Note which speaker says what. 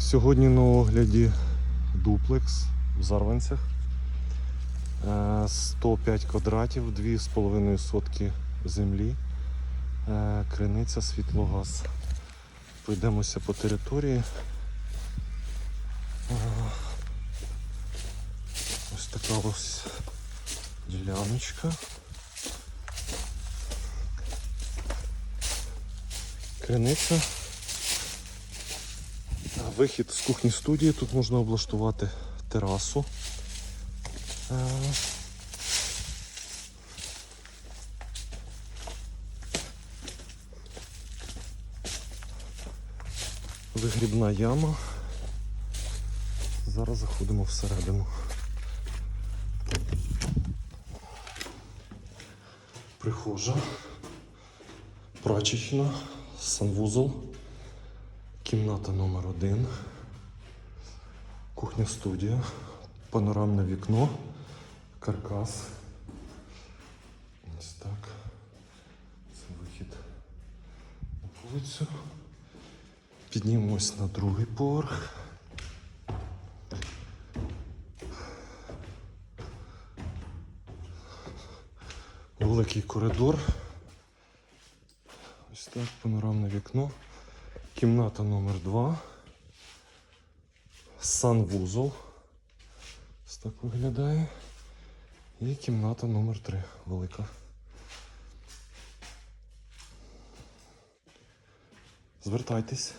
Speaker 1: Сьогодні на огляді дуплекс в Зарванцях. Е, 105 квадратів, 2,5 сотки землі, Е, криниця світлогаз. Пройдемося по території. Е, Ось така ось діляночка. Криниця. Вихід з кухні студії. Тут можна облаштувати терасу. Е, Вигрібна яма. Зараз заходимо всередину. Прихожа, прачечна, санвузол, кімната номер один, кухня студія, панорамне вікно, каркас. Ось так. Це вихід на вулицю. Піднімемось на другий поверх. Великий коридор. Ось так, панорамне вікно. Кімната номер 2 Санвузол. Ось так виглядає. І кімната номер 3 велика. Звертайтесь.